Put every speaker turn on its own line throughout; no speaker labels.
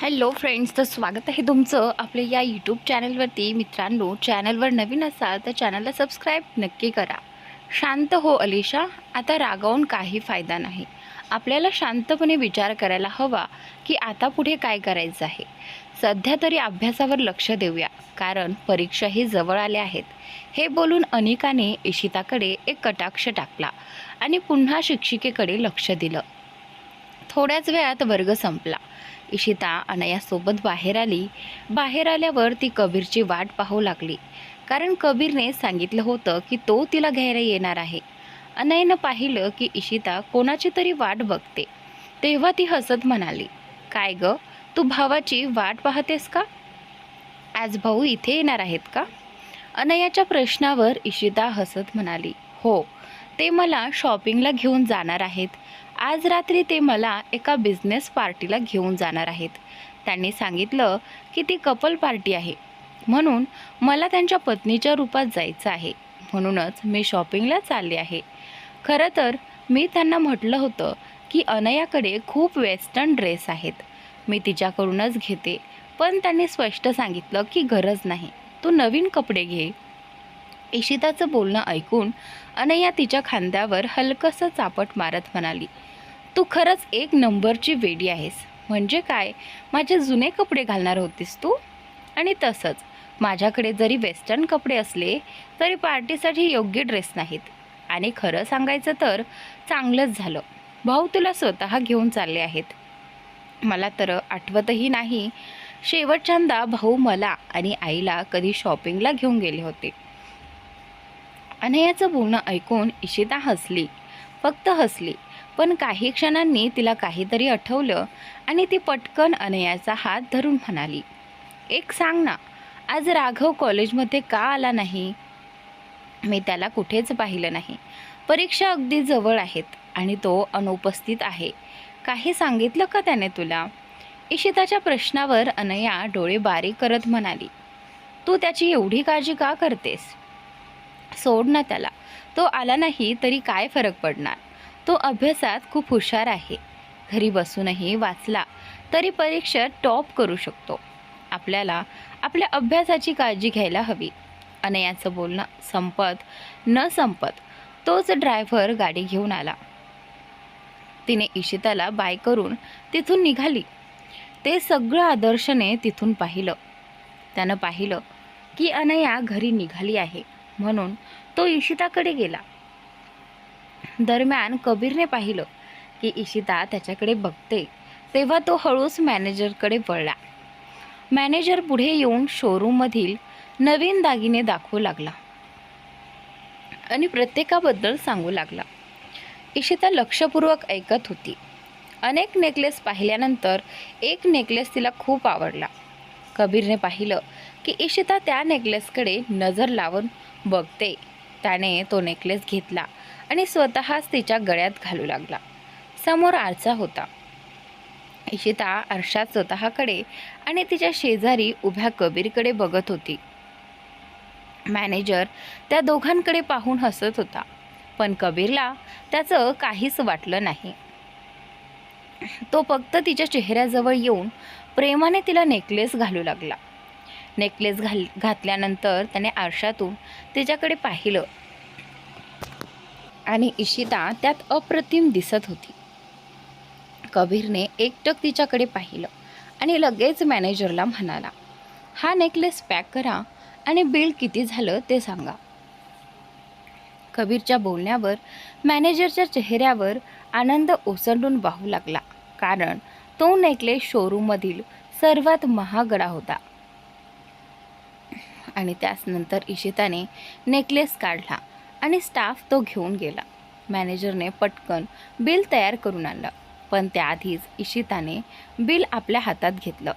Hello friends तर स्वागत आहे तुमचं आपल्या या यूट्यूब चॅनलवरती मित्रांनो चॅनलवर नवीन असाल तर चॅनलला सबस्क्राईब नक्की करा. शांत हो अलिशा. आता रागावून काही फायदा नाही. आपल्याला शांतपणे विचार करायला हवा की आता पुढे काय करायचं आहे. सध्या तरी अभ्यासावर लक्ष देऊया कारण परीक्षाही जवळ आल्या आहेत. हे बोलून अनिकाने इशिताकडे एक कटाक्ष टाकला आणि पुन्हा शिक्षिकेकडे लक्ष दिलं. थोड्याच वेळात वर्ग संपला. इशिता अनयासोबत बाहेर आली. बाहेर आल्यावर ती कबीरची वाट पाहू लागली. कारण कबीरने सांगितलं होतं की तो तिला घ्यायला येणार आहे. अनयनं पाहिलं की इशिता कोणाची तरी वाट बघते. तेव्हा ती हसत म्हणाली काय ग? तू भावाची वाट पाहतेस का? आज भाऊ इथे येणार आहेत का? अनयाच्या प्रश्नावर इशिता हसत म्हणाली हो ते मला शॉपिंगला घेऊन जाणार आहेत. आज रात्री ते मला एका बिझनेस पार्टीला घेऊन जाणार आहेत. त्यांनी सांगितलं की ती कपल पार्टी आहे. म्हणून मला त्यांच्या पत्नीच्या रूपात जायचं आहे. म्हणूनच मी शॉपिंगला चालले आहे. खरं तर मी त्यांना म्हटलं होतं की अनयाकडे खूप वेस्टर्न ड्रेस आहेत. मी तिच्याकडूनच घेते. पण त्यांनी स्पष्ट सांगितलं की गरज नाही. तू नवीन कपडे घे. इशिताचं बोलणं ऐकून अनया तिच्या खांद्यावर हलकंसं चापट मारत म्हणाली तू खरंच एक नंबरची वेडी आहेस. म्हणजे काय? माझे जुने कपडे घालणार होतीस तू? आणि तसंच माझ्याकडे जरी वेस्टर्न कपडे असले तरी पार्टीसाठी योग्य ड्रेस नाहीत. आणि खरं सांगायचं तर चांगलंच झालं. भाऊ तुला स्वतः घेऊन चालले आहेत. मला तर आठवतही नाही. शेवटच्यांदा भाऊ मला आणि आईला कधी शॉपिंगला घेऊन गेले होते. अनयाचं बोलणं ऐकून इशिता हसली फक्त हसली. पण काही क्षणांनी तिला काहीतरी आठवलं आणि ती पटकन अनयाचा हात धरून म्हणाली एक सांग ना आज राघव कॉलेजमध्ये का आला नाही? मी त्याला कुठेच पाहिलं नाही. परीक्षा अगदी जवळ आहेत आणि तो अनुपस्थित आहे. काही सांगितलं का त्याने तुला? इशिताच्या प्रश्नावर अनया डोळे बारीक करत म्हणाली तू त्याची एवढी काळजी का करतेस? सोड ना त्याला. तो आला नाही तरी काय फरक पडणार? तो अभ्यासात खूप हुशार आहे. घरी बसूनही वाचला तरी परीक्षेत टॉप करू शकतो. आपल्याला आपल्या अभ्यासाची काळजी घ्यायला हवी. अनयाचं बोलणं संपत न संपत तोच ड्रायव्हर गाडी घेऊन आला. तिने इशिताला बाय करून तिथून निघाली. ते सगळं आदर्शने तिथून पाहिलं. त्यानं पाहिलं की अनया घरी निघाली आहे. म्हणून तो इशिताकडे गेला. दरम्यान कबीरने पाहिलं की इशिता त्याच्याकडे बघते तेव्हा तो हळूच मॅनेजरकडे वळला. मॅनेजर पुढे येऊन शोरूममधील नवीन दागिने दाखवू लागला आणि प्रत्येकाबद्दल सांगू लागला. इशिता लक्षपूर्वक ऐकत होती. अनेक नेकलेस पाहिल्यानंतर एक नेकलेस तिला खूप आवडला. कबीरने पाहिलं की इशिता त्या नेकलेसकडे नजर लावून बघते. त्याने तो नेकलेस घेतला आणि स्वतःच तिच्या गळ्यात घालू लागला. समोर आरसा होता. इशिता आरशात स्वतःकडे आणि तिच्या शेजारी उभ्या कबीरकडे बघत होती. मॅनेजर त्या दोघांकडे पाहून हसत होता पण कबीरला त्याचं काहीच वाटलं नाही. तो फक्त तिच्या चेहऱ्याजवळ येऊन प्रेमाने तिला नेकलेस घालू लागला. नेकलेस घाल घातल्यानंतर त्याने आरशातून तिच्याकडे पाहिलं. आणि इशिता त्यात अप्रतिम दिसत होती. कबीरने एकटक तिच्याकडे पाहिलं आणि लगेच मॅनेजरला म्हणाला हा नेकलेस पॅक करा आणि बिल किती झालं ते सांगा. कबीरच्या बोलण्यावर मॅनेजरच्या चेहऱ्यावर आनंद ओसंडून वाहू लागला कारण तो नेकलेस शोरूममधील सर्वात महागडा होता. आणि त्याचनंतर इशिताने नेकलेस काढला आणि स्टाफ तो घेऊन गेला. मॅनेजरने पटकन बिल तयार करून आणलं पण त्याआधीच इशिताने बिल आपल्या हातात घेतलं.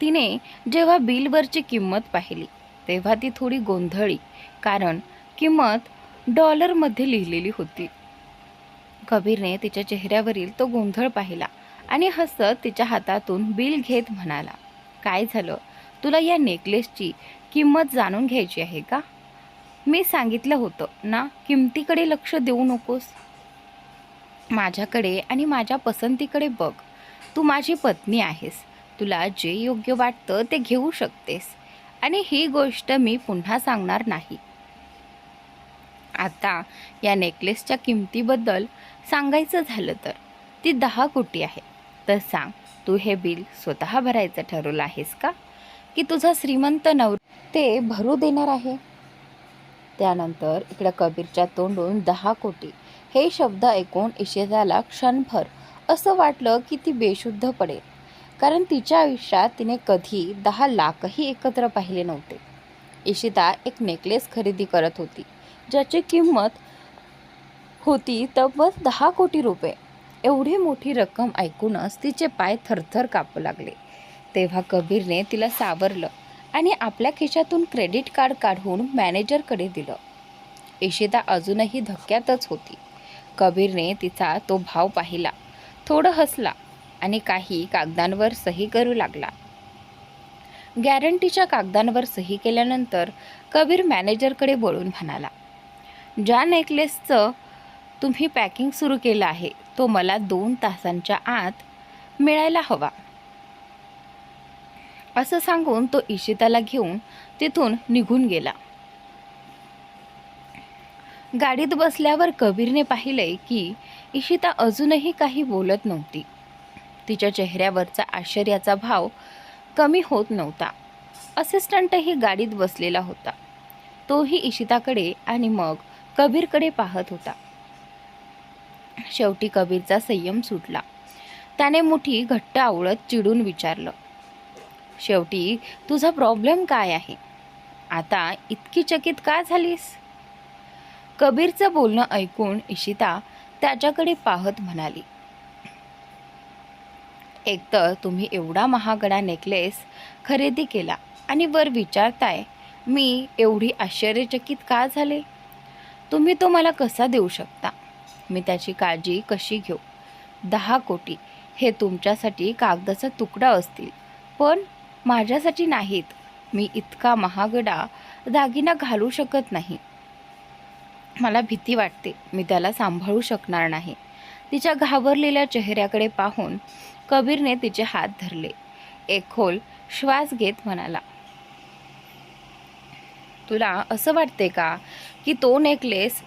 तिने जेव्हा बिलवरची किंमत पाहिली तेव्हा ती थोडी गोंधळी कारण किंमत डॉलरमध्ये लिहिलेली होती. कबीरने तिच्या चेहऱ्यावरील तो गोंधळ पाहिला आणि हसत तिच्या हातातून बिल घेत म्हणाला काय झालं? तुला या नेकलेसची किंमत जाणून घ्यायची आहे का? मी सांगितलं होतं ना किमतीकडे लक्ष देऊ नकोस. माझ्याकडे आणि माझ्या पसंतीकडे बघ. तू माझी पत्नी आहेस. तुला जे योग्य वाटतं ते घेऊ शकतेस. आणि ही गोष्ट मी पुन्हा सांगणार नाही. आता या नेकलेसच्या किमतीबद्दल सांगायचं झालं तर ती दहा कोटी आहे. तर सांग तू हे बिल स्वतः भरायचं ठरवलं आहेस का? की तुझा श्रीमंत नवर ते भरू देणार आहे. त्यानंतर इकडं कबीरच्या तोंडून दहा कोटी. हे शब्द ऐकून इशिताला क्षणभर असं वाटलं की ती बेशुद्ध पडेल. कारण तिच्या आयुष्यात तिने कधी दहा लाखही एकत्र पाहिले नव्हते. इशिता एक नेकलेस खरेदी करत होती. ज्याची किंमत होती तब्बल दहा कोटी रुपये. एवढी मोठी रक्कम ऐकूनच तिचे पाय थरथर कापू लागले. तेव्हा कबीरने तिला सावरलं आणि आपल्या खिशातून क्रेडिट कार्ड काढून मॅनेजरकडे दिलं. इशिता अजूनही धक्क्यातच होती. कबीरने तिचा तो भाव पाहिला. थोडं हसला आणि काही कागदांवर सही करू लागला. गॅरंटीच्या कागदांवर सही केल्यानंतर कबीर मॅनेजरकडे बोलून म्हणाला ज्या नेकलेसचं तुम्ही पॅकिंग सुरू केलं आहे तो मला दोन तासांच्या आत मिळायला हवा. असं सांगून तो इशिताला घेऊन तिथून निघून गेला. गाडीत बसल्यावर कबीरने पाहिले की इशिता अजूनही काही बोलत नव्हती. तिच्या चेहऱ्यावरचा आश्चर्याचा भाव कमी होत नव्हता. असिस्टंटही गाडीत बसलेला होता. तोही इशिताकडे आणि मग कबीरकडे पाहत होता. शेवटी कबीरचा संयम सुटला. त्याने मुठी घट्ट आवळत चिडून विचारलं शेवटी तुझा प्रॉब्लेम काय आहे? आता इतकी चकित का झालीस? कबीरचं बोलणं ऐकून इशिता त्याच्याकडे पाहत म्हणाली. एकतर तुम्ही एवढा महागडा नेकलेस खरेदी केला आणि वर विचारताय मी एवढी आश्चर्यचकित का झाले? तुम्ही तो मला कसा देऊ शकता? मी त्याची काळजी कशी घेऊ? दहा कोटी हे तुमच्यासाठी कागदाचा तुकडा असतील पण माझ्यासाठी नाहीत. मी इतका महागडा दागिना घालू शकत नाही. मला भीती वाटते. मी त्याला सांभाळू शकणार नाही. तिच्या घाबरलेल्या चेहऱ्याकडे पाहून कबीरने तिचे हात धरले. एक खोल श्वास घेत म्हणाला तुला असं वाटते का की तो नेकलेस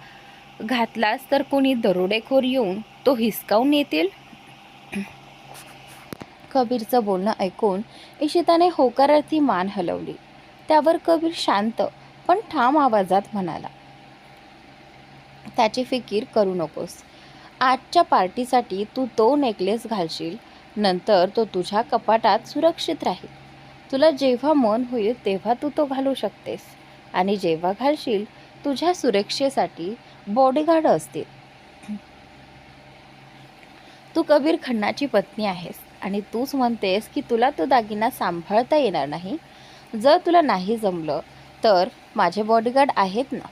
घातलास तर कोणी दरोडेखोर येऊन तो हिसकावून येतील कबीरचं बोलणं ऐकून इशिताने होकारार्थी मान हलवली. त्यावर कबीर शांत पण ठाम आवाजात म्हणाला त्याची फिकीर करू नकोस. आजच्या पार्टीसाठी तू तो नेकलेस घालशील. नंतर तो तुझ्या कपाटात सुरक्षित राहील. तुला जेव्हा मन होईल तेव्हा तू तो घालू शकतेस. आणि जेव्हा घालशील तुझ्या सुरक्षेसाठी बॉडीगार्ड असतील. तू कबीर खन्नाची पत्नी आहेस. आणि तूच म्हणतेस की तुला तो दागिना सांभाळता येणार नाही. जर तुला नाही जमलं तर माझे बॉडीगार्ड आहेत ना?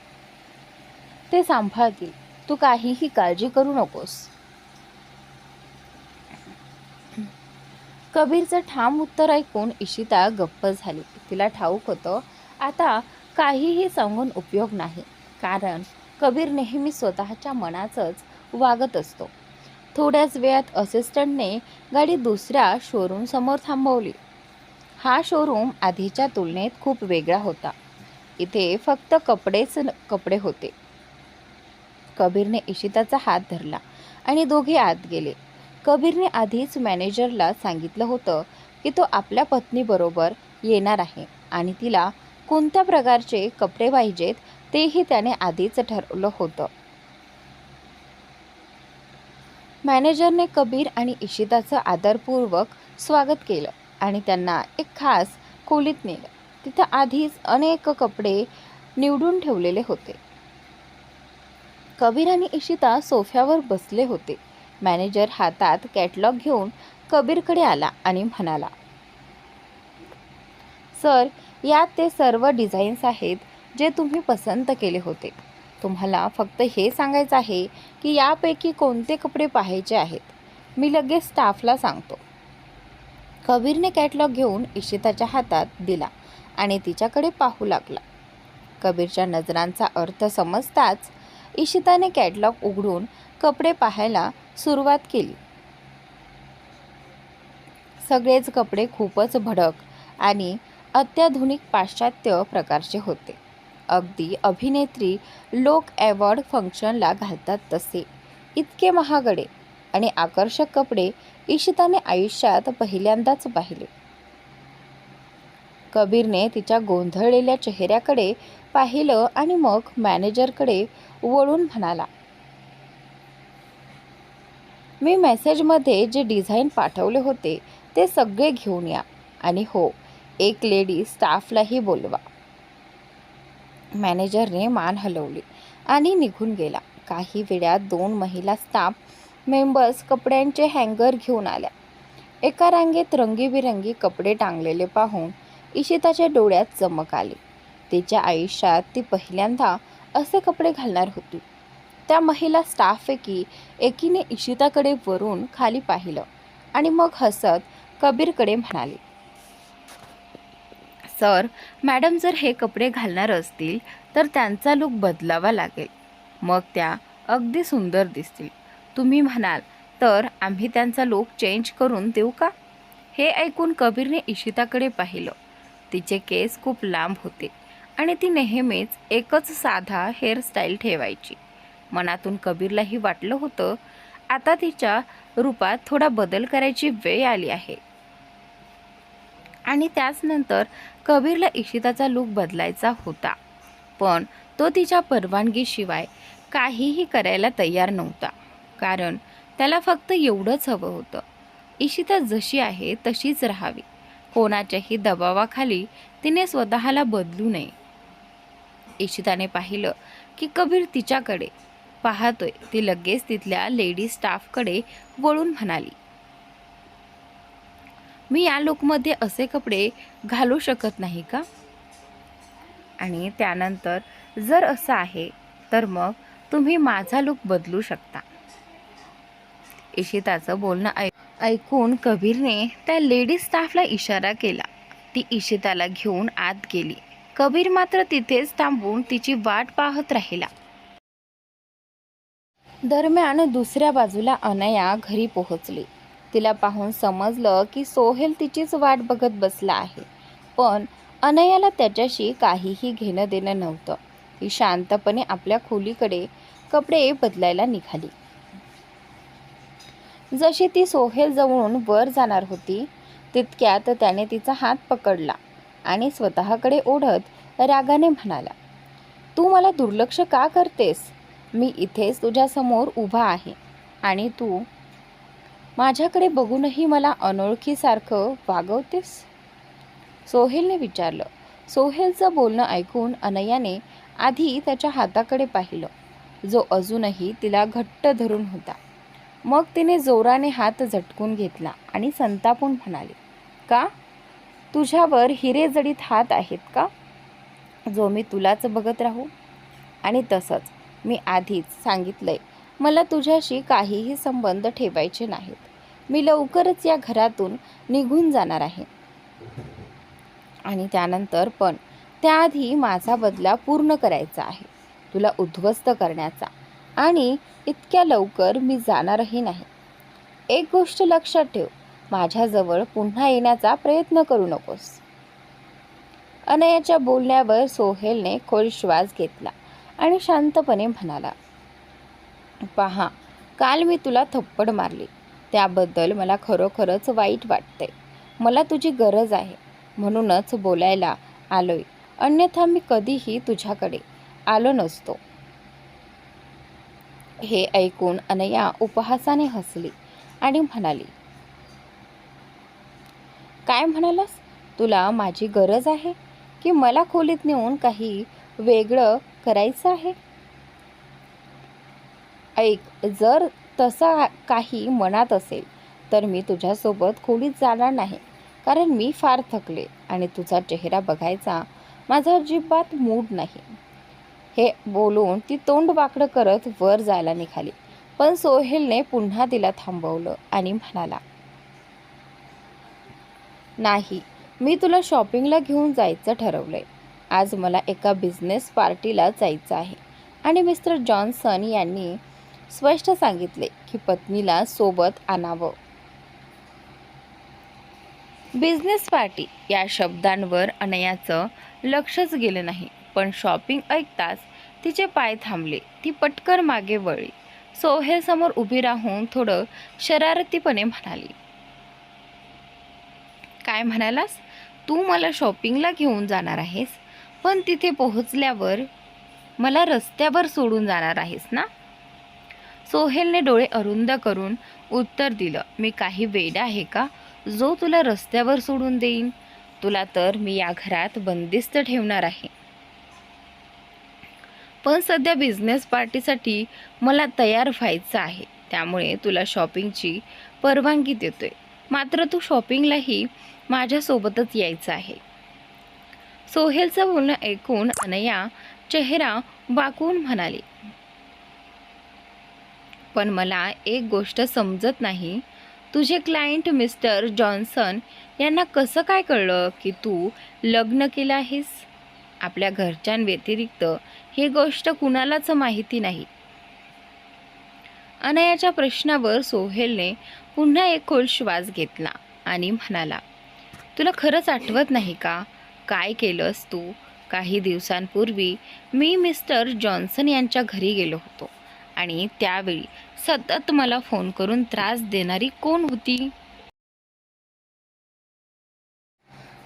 ते सांभाळतील. तू काहीही काळजी करू नकोस. कबीरचं ठाम उत्तर ऐकून इशिता गप्प झाली. तिला ठाऊक होतं आता काहीही सांगून उपयोग नाही. कारण कबीर नेहमी स्वतःच्या मनाचंच वागत असतो. थोड्याच वेळात असिस्टंटने गाडी दुसऱ्या शोरूमसमोर थांबवली. हा शोरूम आधीच्या तुलनेत खूप वेगळा होता. इथे फक्त कपडेच न- कपडे होते. कबीरने इशिताचा हात धरला आणि दोघे आत गेले. कबीरने आधीच मॅनेजरला सांगितलं होतं की तो आपल्या पत्नीबरोबर येणार आहे आणि तिला कोणत्या प्रकारचे कपडे पाहिजेत तेही त्याने आधीच ठरवलं होतं. मॅनेजरने कबीर आणि इशिताचं आदरपूर्वक स्वागत केलं आणि त्यांना एक खास खोलीत नेलं. तिथं आधीच अनेक कपडे निवडून ठेवलेले होते. कबीर आणि इशिता सोफ्यावर बसले होते. मॅनेजर हातात कॅटलॉग घेऊन कबीरकडे आला आणि म्हणाला सर यात ते सर्व डिझाईन्स आहेत जे तुम्ही पसंत केले होते. तुम्हाला फक्त हे सांगायचं आहे की यापैकी कोणते कपडे पाहायचे आहेत? मी लगेच स्टाफला सांगतो. कबीरने कॅटलॉग घेऊन इशिताच्या हातात दिला आणि तिच्याकडे पाहू लागला. कबीरच्या नजरांचा अर्थ समजताच इशिताने कॅटलॉग उघडून कपडे पाहायला सुरुवात केली. सगळेच कपडे खूपच भडक आणि अत्याधुनिक पाश्चात्य प्रकारचे होते. अगदी अभिनेत्री लोक अवॉर्ड फंक्शनला घालतात तसे. इतके महागडे आणि आकर्षक कपडे इशिताने आयुष्यात पहिल्यांदाच पाहिले. कबीरने तिच्या गोंधळलेल्या चेहऱ्याकडे पाहिलं आणि मग मॅनेजरकडे वळून म्हणाला मी मेसेजमध्ये जे डिझाईन पाठवले होते ते सगळे घेऊन या आणि हो एक लेडी स्टाफलाही बोलवा. मॅनेजरने मान हलवली आणि निघून गेला. काही वेळात दोन महिला स्टाफ मेंबर्स कपड्यांचे हँगर घेऊन आल्या. एका रांगेत रंगीबिरंगी कपडे टांगलेले पाहून इशिताच्या डोळ्यात चमक आली. तिच्या आयुष्यात ती पहिल्यांदा असे कपडे घालणार होती. त्या महिला स्टाफपैकी एकीने इशिताकडे वरून खाली पाहिलं आणि मग हसत कबीरकडे म्हणाली सर मॅडम जर हे कपडे घालणार असतील तर त्यांचा लूक बदलावा लागेल. मग त्या अगदी सुंदर दिसतील. तुम्ही म्हणाल तर आम्ही त्यांचा लूक चेंज करून देऊ का? हे ऐकून कबीरने इशिताकडे पाहिलं. तिचे केस खूप लांब होते आणि ती नेहमीच एकच साधा हेअरस्टाईल ठेवायची. मनातून कबीरलाही वाटलं होतं आता तिच्या रूपात थोडा बदल करायची वेळ आली आहे. आणि त्याचनंतर कबीरला इशिताचा लूक बदलायचा होता. पण तो तिच्या परवानगीशिवाय काहीही करायला तयार नव्हता. कारण त्याला फक्त एवढंच हवं होतं. इशिता जशी आहे तशीच राहावी. कोणाच्याही दबावाखाली तिने स्वतःला बदलू नये. इशिताने पाहिलं की कबीर तिच्याकडे पाहतोय. ती लगेच तिथल्या लेडी स्टाफकडे वळून म्हणाली मी या लुकमध्ये असे कपडे घालू शकत नाही का? आणि त्यानंतर जर असं आहे तर मग तुम्ही माझा लुक बदलू शकता. इशिताचं बोलणं ऐक ऐकून कबीरने त्या लेडीज स्टाफला इशारा केला. ती इशिताला घेऊन आत गेली. कबीर मात्र तिथेच थांबून तिची वाट पाहत राहिला. दरम्यान दुसऱ्या बाजूला अनया घरी पोहोचली. तिला पाहून समजलं की सोहेल तिचीच वाट बघत बसला आहे. पण अनयाला त्याच्याशी काहीही घेणं देणं नव्हतं. ती शांतपणे आपल्या खोलीकडे कपडे बदलायला निघाली. जशी ती सोहेल जवळून वर जाणार होती तितक्यात त्याने तिचा हात पकडला आणि स्वतःकडे ओढत रागाने म्हणाला तू मला दुर्लक्ष का करतेस? मी इथेच तुझ्यासमोर उभा आहे आणि तू माझ्याकडे बघूनही मला अनोळखीसारखं वागवतेस? सोहेलने विचारलं. सोहेलचं बोलणं ऐकून अनयाने आधी त्याच्या हाताकडे पाहिलं. जो अजूनही तिला घट्ट धरून होता. मग तिने जोराने हात झटकून घेतला आणि संतापून म्हणाले का? तुझ्यावर हिरे जडीत हात आहेत का? जो मी तुलाच बघत राहू? आणि तसंच मी आधीच सांगितलंय मला तुझ्याशी काहीही संबंध ठेवायचे नाहीत. मी लवकरच या घरातून निघून जाणार आहे. आणि त्यानंतर पण त्याआधी माझा बदला पूर्ण करायचा आहे. तुला उद्ध्वस्त करण्याचा. आणि इतक्या लवकर मी जाणारही नाही. एक गोष्ट लक्षात ठेव. माझ्याजवळ पुन्हा येण्याचा प्रयत्न करू नकोस. अनयाच्या बोलण्यावर सोहेलने खोल श्वास घेतला आणि शांतपणे म्हणाला पहा. काल मी तुला थप्पड मारली. त्याबद्दल मला खरोखरच वाईट वाटते मला तुझी गरज आहे. म्हणूनच बोलायला आलोय. अन्यथा मी कधीही तुझ्याकडे आलो नसतो. हे ऐकून अनया उपहासाने हसली आणि म्हणाली काय म्हणालास? तुला माझी गरज आहे? की मला खोलीत नेऊन काही वेगळं करायचं आहे? ऐक जर तसा काही मनात असेल तर मी तुझ्यासोबत खोलीत जाणार नाही. कारण मी फार थकले आणि तुझा चेहरा बघायचा माझा अजिबात मूड नाही. हे बोलून ती तोंड वाकडं करत वर जायला निघाली. पण सोहेलने पुन्हा तिला थांबवलं आणि म्हणाला नाही मी तुला शॉपिंगला घेऊन जायचं ठरवलंय. आज मला एका बिझनेस पार्टीला जायचं आहे आणि मिस्टर जॉन्सन यांनी स्पष्ट सांगितले की पत्नीला सोबत आणावं. बिझनेस पार्टी या शब्दांवर अनयाचं लक्षच गेलं नाही. पण शॉपिंग ऐकताच तिचे पाय थांबले. ती पटकन मागे वळली. सोहेलसमोर उभी राहून थोडं शरारतीपणे म्हणाली. काय म्हणालास? तू मला शॉपिंगला घेऊन जाणार आहेस? पण तिथे पोहोचल्यावर मला रस्त्यावर सोडून जाणार आहेस ना? सोहेलने डोळे अरुंद करून उत्तर दिलं मी काही वेड आहे का? जो तुला रस्त्यावर सोडून देईन. तुला तर मी या घरात बंदिस्त ठेवणार आहे. पण सध्या बिझनेस पार्टीसाठी मला तयार व्हायचं आहे. त्यामुळे तुला शॉपिंगची परवानगी देतोय. मात्र तू शॉपिंगलाही माझ्यासोबतच यायचं आहे. सोहेलचं बोलणं ऐकून अनया चेहरा वाकून म्हणाली पण मला एक गोष्ट समजत नाही. तुझे क्लायंट मिस्टर जॉन्सन यांना कसं काय कळलं की तू लग्न केलं आहेस आपल्या घरच्यांव्यतिरिक्त ही गोष्ट कुणालाच माहिती नाही. अनयाच्या प्रश्नावर सोहेलने पुन्हा एक खोल श्वास घेतला आणि म्हणाला तुला खरंच आठवत नाही का? काय केलंस तू? काही दिवसांपूर्वी मी मिस्टर जॉन्सन यांच्या घरी गेलो होतो. आणि त्यावेळी सतत मला फोन करून त्रास देणारी कोण होती?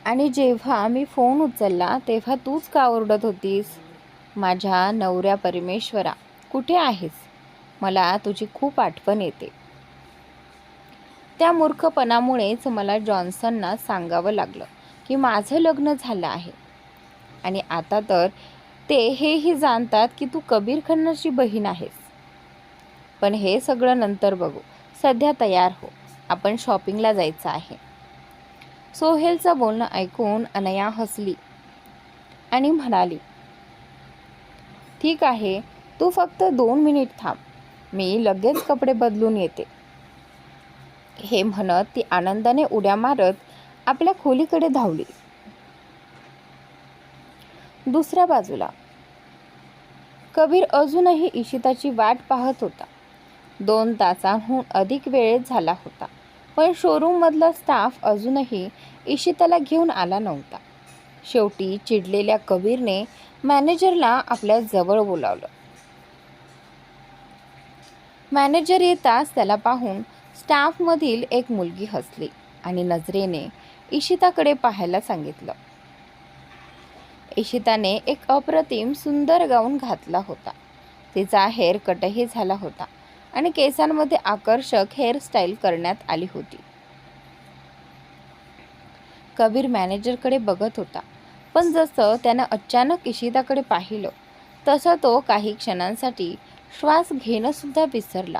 आणि जेव्हा मी फोन उचलला तेव्हा तूच का ओरडत होतीस? माझ्या नवऱ्या परमेश्वरा कुठे आहेस? मला तुझी खूप आठवण येते. त्या मूर्खपणामुळेच मला जॉन्सनना सांगावं लागलं की माझं लग्न झालं आहे. आणि आता तर ते हेही जाणतात की तू कबीर खन्नाची बहीण आहेस. पण हे सगळं नंतर बघू. सध्या तयार हो. आपण शॉपिंगला जायचं आहे. सोहेलचं बोलणं ऐकून अनया हसली आणि म्हणाली ठीक आहे तू फक्त दोन मिनिट थांब. मी लगेच कपडे बदलून येते. हे म्हणत ती आनंदाने उड्या मारत आपल्या खोलीकडे धावली. दुसऱ्या बाजूला. कबीर अजूनही इशिताची वाट पाहत होता. दोन तासांहून अधिक वेळेत झाला होता. पण शोरूममधला स्टाफ अजूनही इशिताला घेऊन आला नव्हता. शेवटी चिडलेल्या कबीरने मॅनेजरला आपल्या जवळ बोलावलं. मॅनेजर येताच त्याला पाहून स्टाफमधील एक मुलगी हसली आणि नजरेने इशिताकडे पाहायला सांगितलं. इशिताने एक अप्रतिम सुंदर गाऊन घातला होता. तिचा हेअर कटही झाला होता. आणि केसांमध्ये आकर्षक हेअरस्टाईल करण्यात आली होती. कबीर मॅनेजरकडे बघत होता. पण जसं त्यानं अचानक इशिताकडे पाहिलं तसं तो काही क्षणांसाठी श्वास घेणंसुद्धा विसरला.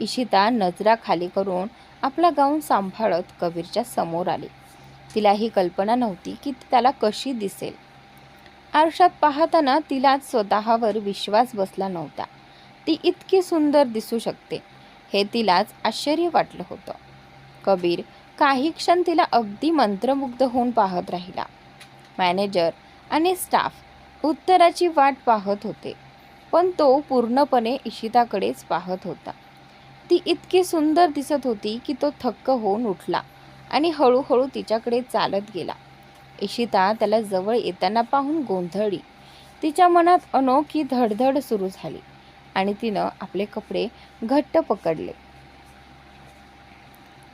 इशिता नजरा खाली करून आपला गाऊन सांभाळत कबीरच्या समोर आली. तिला ही कल्पना नव्हती की त्याला कशी दिसेल. आरशात पाहताना तिला स्वतःवर विश्वास बसला नव्हता. ती इतकी सुंदर दिसू शकते हे तिलाच आश्चर्य वाटलं होतं. कबीर काही क्षण तिला अगदी मंत्रमुग्ध होऊन पाहत राहिला. मॅनेजर आणि स्टाफ उत्तराची वाट पाहत होते पण तो पूर्णपणे इशिताकडेच पाहत होता. ती इतकी सुंदर दिसत होती की तो थक्क होऊन उठला आणि हळूहळू तिच्याकडे चालत गेला. इशिता त्याला जवळ येताना पाहून गोंधळली. तिच्या मनात अनोखी धडधड सुरू झाली. आणि तिनं आपले कपडे घट्ट पकडले.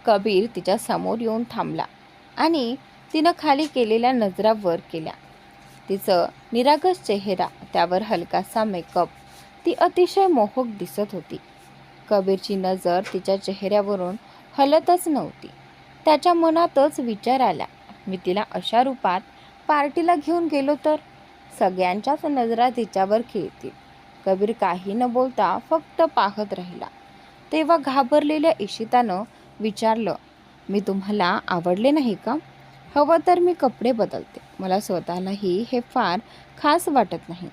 कबीर तिच्या समोर येऊन थांबला आणि तिनं खाली केलेल्या नजरा वर केल्या. तिचं निरागस चेहरा त्यावर हलकासा मेकअप ती अतिशय मोहक दिसत होती. कबीरची नजर तिच्या चेहऱ्यावरून हलतच नव्हती. त्याच्या मनातच विचार आला मी तिला अशा रूपात पार्टीला घेऊन गेलो तर? सगळ्यांच्याच नजरा तिच्यावर खिळतील. कबीर काही न बोलता फक्त पाहत राहिला. तेव्हा घाबरलेल्या इशितानं विचारलं मी तुम्हाला आवडले नाही का? हवं तर मी कपडे बदलते. मला स्वतःलाही हे फार खास वाटत नाही.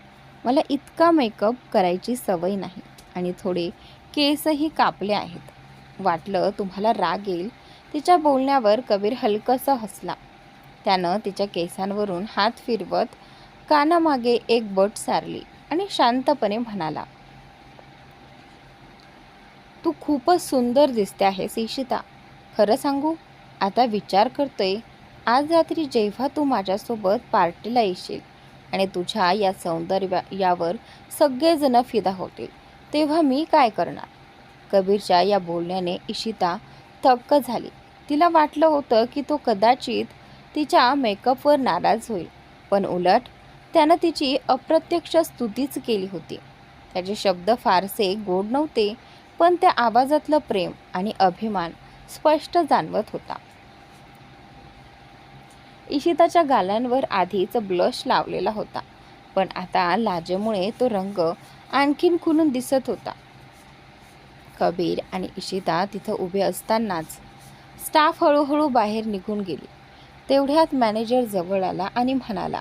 मला इतका मेकअप करायची सवय नाही आणि थोडे केसही कापले आहेत. वाटलं तुम्हाला राग येईल. तिच्या बोलण्यावर कबीर हलकंसं हसला. त्यानं तिच्या केसांवरून हात फिरवत कानामागे एक बट सारली. आणि शांतपणे म्हणाला तू खूपच सुंदर दिसते आहेस इशिता खरं सांगू आता विचार करतोय आज रात्री जेव्हा तू माझ्यासोबत पार्टीला येशील आणि तुझ्या या सौंदर्यावर सगळेजण फिदा होतील तेव्हा मी काय करणार? कबीरच्या या बोलण्याने इशिता थक्क झाली. तिला वाटलं होतं की तो कदाचित तिच्या मेकअपवर नाराज होईल पण उलट त्यानं तिची अप्रत्यक्ष स्तुतीच केली होती. त्याचे शब्द फारसे गोड नव्हते पण त्या आवाजातलं प्रेम आणि अभिमान स्पष्ट जाणवत होता. इशिताच्या गालांवर आधीच ब्लश लावलेला होता पण आता लाजेमुळे तो रंग आणखीन खुलून दिसत होता. कबीर आणि इशिता तिथं उभे असतानाच स्टाफ हळूहळू बाहेर निघून गेली. तेवढ्यात मॅनेजर जवळ आला आणि म्हणाला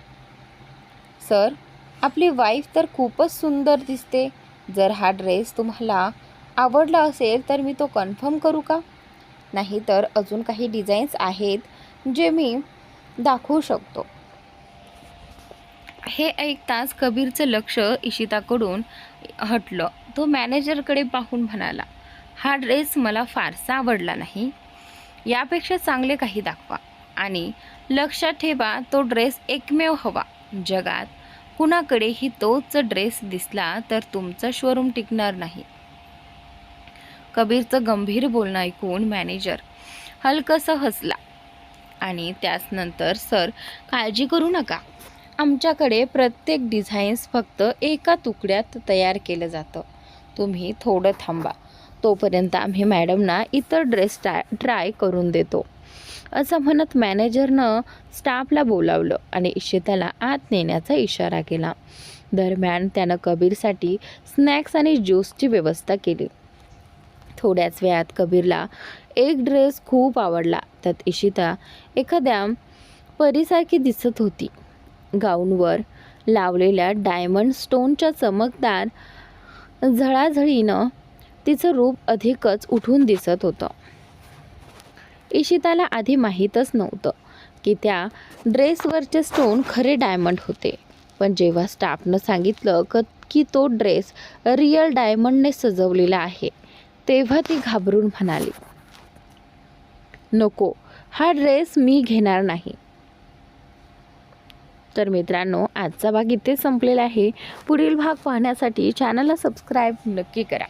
सर आपली वाईफ तर खूपच सुंदर दिसते. जर हा ड्रेस तुम्हाला आवडला असेल तर मी तो कन्फर्म करू का? नाही तर अजून काही डिझाईन्स आहेत जे मी दाखवू शकतो. हे ऐकताच कबीरचं लक्ष इशिताकडून हटलं. तो मॅनेजरकडे पाहून म्हणाला हा ड्रेस मला फारसा आवडला नाही. यापेक्षा चांगले काही दाखवा आणि लक्षात ठेवा तो ड्रेस एकमेव हवा. जगात कुणाकडेही तोच ड्रेस दिसला तर तुमचं शोरूम टिकणार नाही. कबीरचं गंभीर बोलणं ऐकून मॅनेजर हलकंसं हसला. आणि त्याच नंतर सर काळजी करू नका. आमच्याकडे प्रत्येक डिझाईन्स फक्त एका तुकड्यात तयार केलं जातं. तुम्ही थोडं थांबा. तोपर्यंत आम्ही मॅडमना इतर ड्रेस ट्राय ट्राय करून देतो. असं म्हणत मॅनेजरनं स्टाफला बोलावलं आणि इशिताला आत नेण्याचा इशारा केला. दरम्यान त्यानं कबीरसाठी स्नॅक्स आणि ज्यूसची व्यवस्था केली. थोड्याच वेळात कबीरला एक ड्रेस खूप आवडला. त्यात इशिता एखाद्या परीसारखी दिसत होती. गाऊनवर लावलेल्या डायमंड स्टोनच्या चमकदार झळाझळीनं तिचं रूप अधिकच उठून दिसत होतं. इशिताला आधी माहीतच नव्हतं की त्या ड्रेसवरचे स्टोन खरे डायमंड होते. पण जेव्हा स्टाफनं सांगितलं क की तो ड्रेस रिअल डायमंडने सजवलेला आहे तेव्हा ती घाबरून म्हणाली नको हा ड्रेस मी घेणार नाही. तर मित्रांनो आजचा भाग इथे संपलेला आहे. पुढील भाग पाहण्यासाठी चॅनलला सबस्क्राईब नक्की करा.